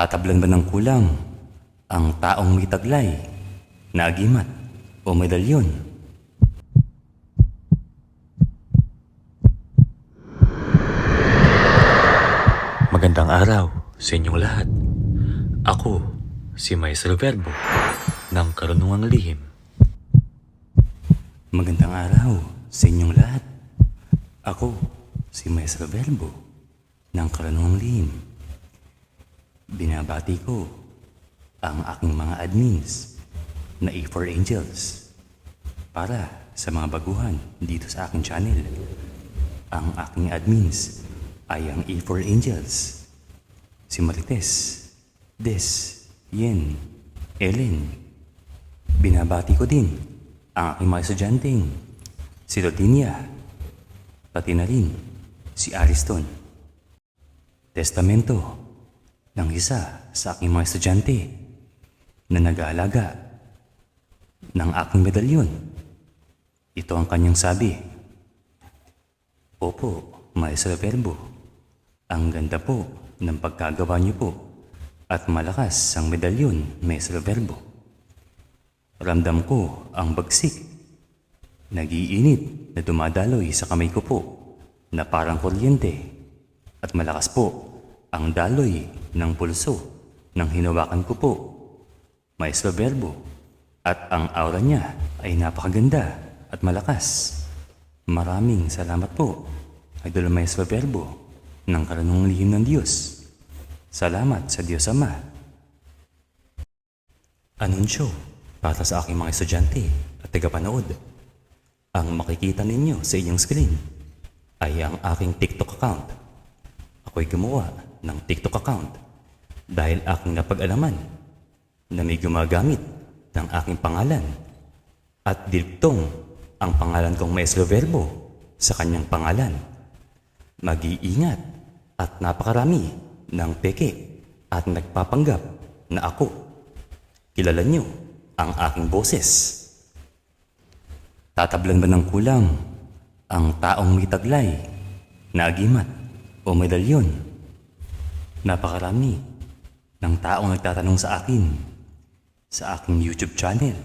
Tatablan ba ng kulang ang taong may taglay na agimat o medalyon? Magandang araw sa inyong lahat. Ako, si Maestro Verbo ng Karunungang Lihim. Magandang araw sa inyong lahat. Ako, si Maestro Verbo ng Karunungang Lihim. Binabati ko ang aking mga admins na A4 Angels para sa mga baguhan dito sa aking channel. Ang aking admins ay ang A4 Angels. Si Marites, Des, Yen, Ellen, Binabati ko din ang aking mga estudyanteng si Rodinia, pati na rin si Ariston. Testamento ng isa sa aking mga estudyante na nag-aalaga ng aking medalyon. Ito ang kanyang sabi. Opo, Maestro Verbo, ang ganda po ng pagkagawa niyo po at malakas ang medalyon, Maestro Verbo. Ramdam ko ang bagsik. Nagiinit na dumadaloy sa kamay ko po na parang kuryente at malakas po ang daloy ng pulso ng hinawakan ko po. Maestro Verbo at ang aura niya ay napakaganda at malakas. Maraming salamat po, Idol Maestro Verbo ng karunungang lihim ng Diyos. Salamat sa Diyos Ama. Anunsyo para sa aking mga estudyante at tagapanood. Ang makikita ninyo sa inyong screen ay ang aking TikTok account. Ako'y gumawa ng TikTok account dahil aking napag-alaman na may gumagamit ng aking pangalan at diltong ang pangalan kong Maestro Verbo sa kanyang pangalan. Mag-iingat at napakarami ng peke at nagpapanggap na ako Kilala niyo ang aking boses. Tatablan ba ng kulang ang taong may taglay na agimat o medalyon? Napakarami ng taong nagtatanong sa akin sa aking YouTube channel,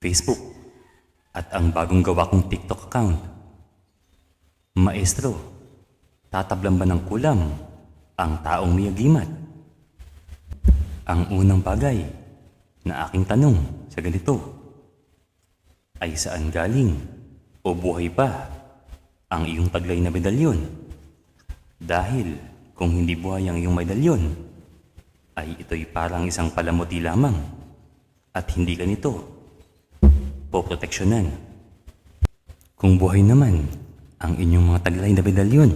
Facebook, at ang bagong gawa kong TikTok account. Maestro, tatablan ba ng kulang ang taong may? Ang unang bagay na aking tanong sa ganito ay saan galing o buhay pa ang iyong taglay na medalyon? Dahil kung hindi buhay ang iyong medalyon, ay ito'y parang isang palamuti lamang at hindi ka nito poproteksyonan. Kung buhay naman ang inyong mga taglay na medalyon,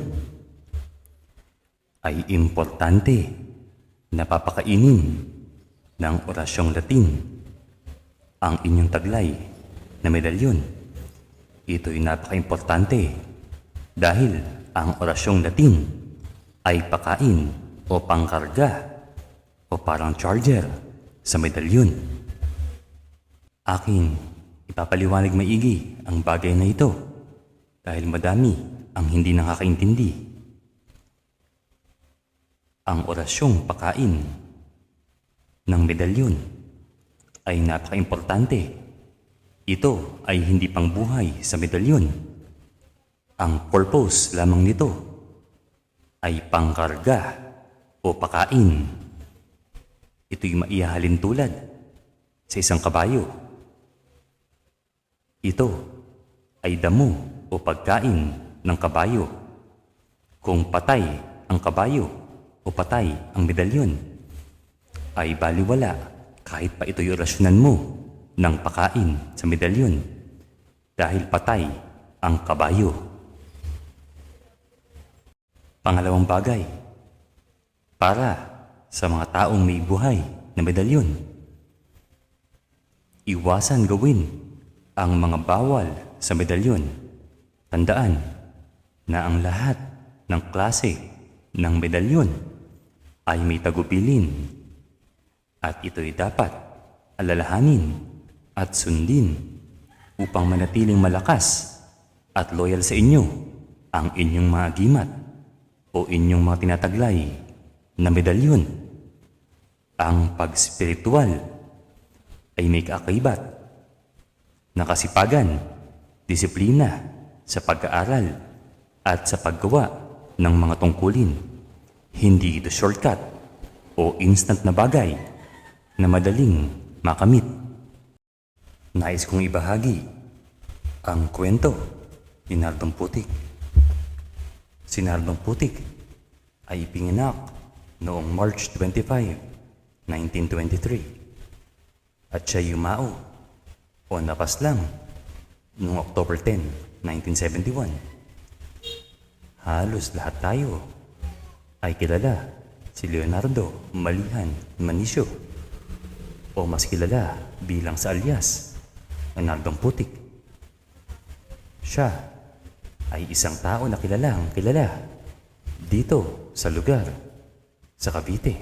ay importante na papakainin ng orasyong Latin ang inyong taglay na medalyon. Ito'y napaka-importante dahil ang orasyong Latin ay pakain o pangkarga o parang charger sa medalyon. Akin, ipapaliwanag maigi ang bagay na ito dahil madami ang hindi nakakaintindi. Ang orasyong pakain ng medalyon ay napaka-importante. Ito ay hindi pangbuhay sa medalyon. Ang purpose lamang nito ay pangkarga o pakain. Ito'y maihahalin tulad sa isang kabayo. Ito ay damo o pagkain ng kabayo. Kung patay ang kabayo o patay ang medalyon, ay baliwala kahit pa ito'y orasyonan mo ng pakain sa medalyon dahil patay ang kabayo. Pangalawang bagay, para sa mga taong may buhay na medalyon, iwasan gawin ang mga bawal sa medalyon. Tandaan na ang lahat ng klase ng medalyon ay may tagupilin at ito'y dapat alalahanin at sundin upang manatiling malakas at loyal sa inyo ang inyong mga gimat o inyong mga tinataglay na medalyon. Ang pag-spiritual ay may kaakibat na kasipagan, disiplina sa pag-aaral at sa paggawa ng mga tungkulin. Hindi ito shortcut o instant na bagay na madaling makamit. Nais kong ibahagi ang kwento ni Nardong Putik. Si Nardong Putik ay ipinginak noong March 25, 1923 at siya yumao o napaslang noong October 10, 1971. Halos lahat tayo ay kilala si Leonardo Malihan Manisio o mas kilala bilang sa alias Leonardong Putik. Siya ay isang tao na kilalang kilala dito sa lugar sa Cavite.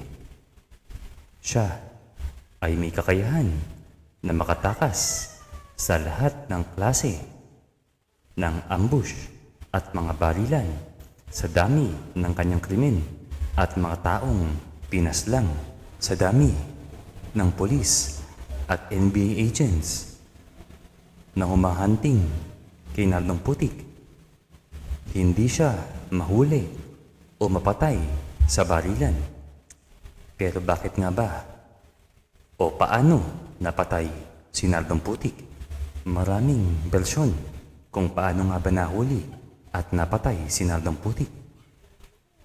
Siya ay may kakayahan na makatakas sa lahat ng klase ng ambush at mga barilan sa dami ng kanyang krimen at mga taong pinaslang sa dami ng polis at NBA agents na humahunting kay Nardong Putik. Hindi siya mahuli o mapatay sa barilan. Pero bakit nga ba? O paano napatay si Nardong Putik? Maraming bersyon kung paano nga ba nahuli at napatay si Nardong Putik.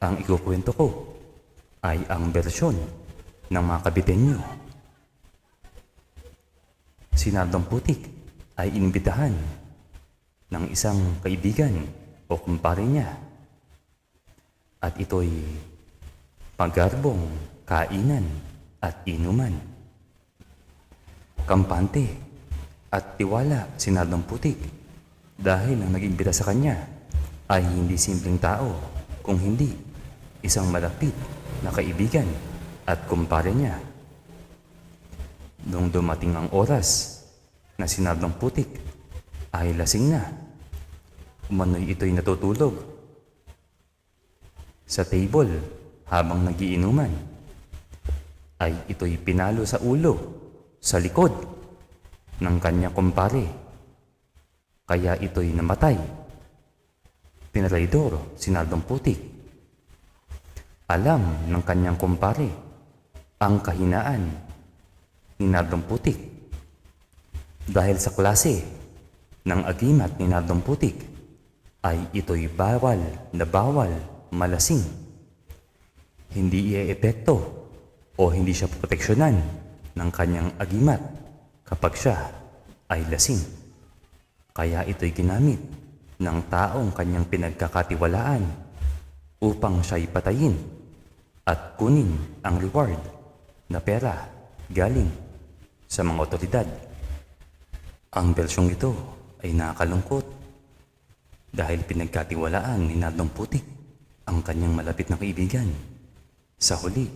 Ang ikukwento ko ay ang bersyon ng mga kabitenyo. Si Nardong Putik ay inimbitahan ng isang kaibigan o kumpare niya. At ito'y pagarbong kainan at inuman. Kampante at tiwala si Nardong Putik dahil ang naging bida sa kanya ay hindi simpleng tao kung hindi isang malapit na kaibigan at kumpare niya. Nung dumating ang oras na si Nardong Putik ay lasing na, umano'y ito'y natutulog sa table habang nagiinuman ay ito'y pinalo sa ulo, sa likod ng kanyang kumpare. Kaya ito'y namatay. Pinalaydor si Nardong Putik. Alam ng kanyang kumpare ang kahinaan ni Nardong Putik. Dahil sa klase ng agimat ni Nardong Putik ay ito'y bawal na bawal malasing. Hindi i-epekto o hindi siya proteksyonan ng kanyang agimat kapag siya ay lasing. Kaya ito'y ginamit ng taong kanyang pinagkakatiwalaan upang siya'y patayin at kunin ang reward na pera galing sa mga otoridad. Ang bersyong ito ay nakakalungkot dahil pinagkatiwalaan ni Nardong Putik ang kanyang malapit na kaibigan. Sa huli,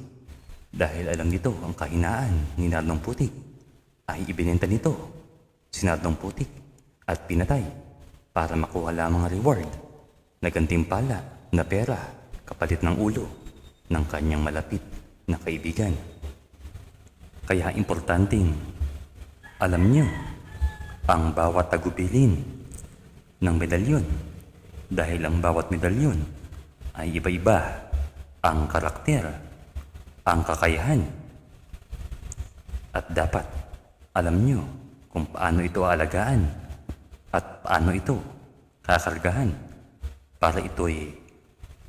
dahil alam nito ang kahinaan ni Nardong Putik, ay ibinenta nito si Nardong Putik at pinatay para makuha lamang ang reward na gantimpala na pera kapalit ng ulo ng kanyang malapit na kaibigan. Kaya importanteng alam niyo ang bawat tagubilin ng medalyon dahil ang bawat medalyon ay iba-iba ang karakter, ang kakayahan. At dapat alam nyo kung paano ito aalagaan at paano ito kakargahan para ito'y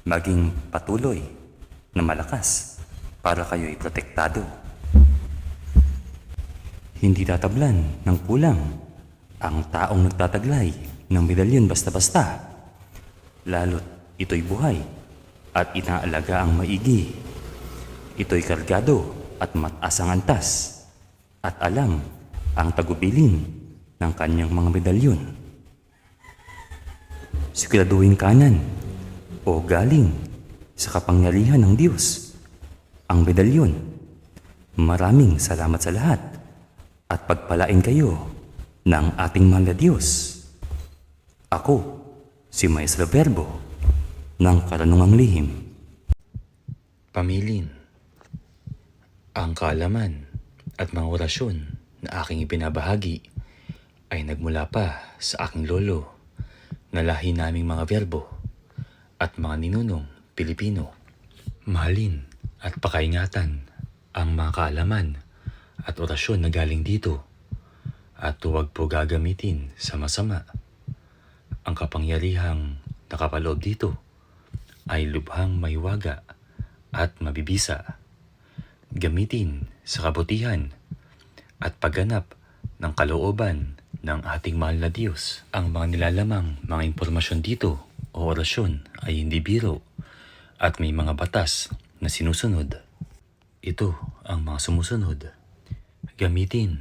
maging patuloy na malakas para kayo'y protektado. Hindi tatablan ng kulang ang taong nagtataglay ng medalyon basta-basta. Lalo't ito'y buhay at inaalaga ang maigi. Ito'y kargado at mataas ang antas at alam ang tagubilin ng kanyang mga medalyon. Siguraduhin kanan o galing sa kapangyarihan ng Diyos ang medalyon. Maraming salamat sa lahat at pagpalain kayo ng ating mahal na Diyos. Ako, si Maestro Verbo ng Karanungang Lihim. Pamilin. Ang kaalaman at mga orasyon na aking ibinabahagi ay nagmula pa sa aking lolo na lahi naming mga verbo at mga ninunong Pilipino. Mahalin at pakaingatan ang mga kaalaman at orasyon na galing dito at huwag po gagamitin sa masama. Ang kapangyarihang nakapaloob dito ay lubhang maywaga at mabibisa. Gamitin sa kabutihan at pagganap ng kalooban ng ating mahal na Diyos. Ang mga nilalamang mga impormasyon dito o orasyon ay hindi biro at may mga batas na sinusunod. Ito ang mga sumusunod. Gamitin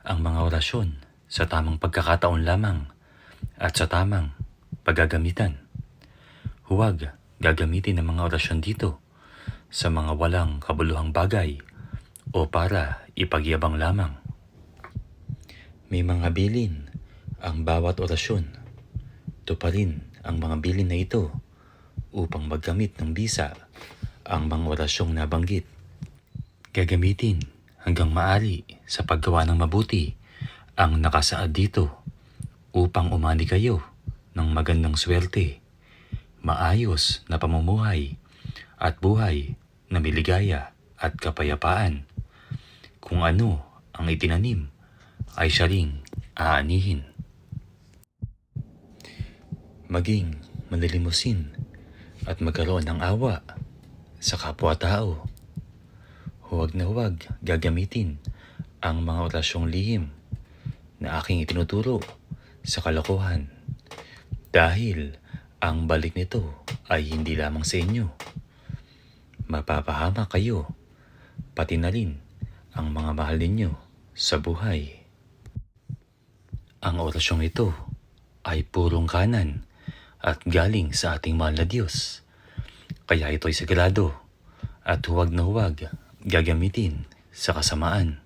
ang mga orasyon sa tamang pagkakataon lamang at sa tamang paggagamitan. Huwag gagamitin ang mga orasyon dito sa mga walang kabuluhang bagay o para ipagyabang lamang. May mga bilin ang bawat orasyon. Tuparin ang mga bilin na ito upang maggamit ng bisa ang mga orasyong nabanggit. Gagamitin hanggang maari sa paggawa ng mabuti ang nakasaad dito upang umani kayo ng magandang swerte, maayos na pamumuhay at buhay na miligaya at kapayapaan. Kung ano ang itinanim ay siya ring aanihin. Maging manilimusin at magkaroon ng awa sa kapwa-tao. Huwag na huwag gagamitin ang mga orasyong lihim na aking itinuturo sa kalokohan dahil ang balik nito ay hindi lamang sa inyo. Mapapahama kayo, pati na rin ang mga mahal ninyo sa buhay. Ang orasyong ito ay purong kanan at galing sa ating mahal na Diyos. Kaya ito'y sagrado at huwag na huwag gagamitin sa kasamaan.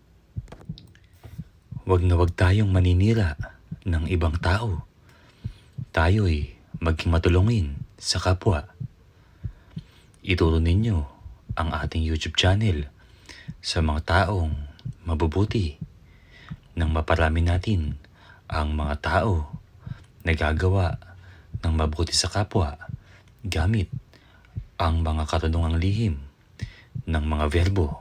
Huwag na huwag tayong maninira ng ibang tao. Tayo'y maging matulungin sa kapwa. Ituro ninyo ang ating YouTube channel sa mga taong mabubuti nang maparami natin ang mga tao na gagawa ng mabuti sa kapwa gamit ang mga karunungang lihim ng mga verbo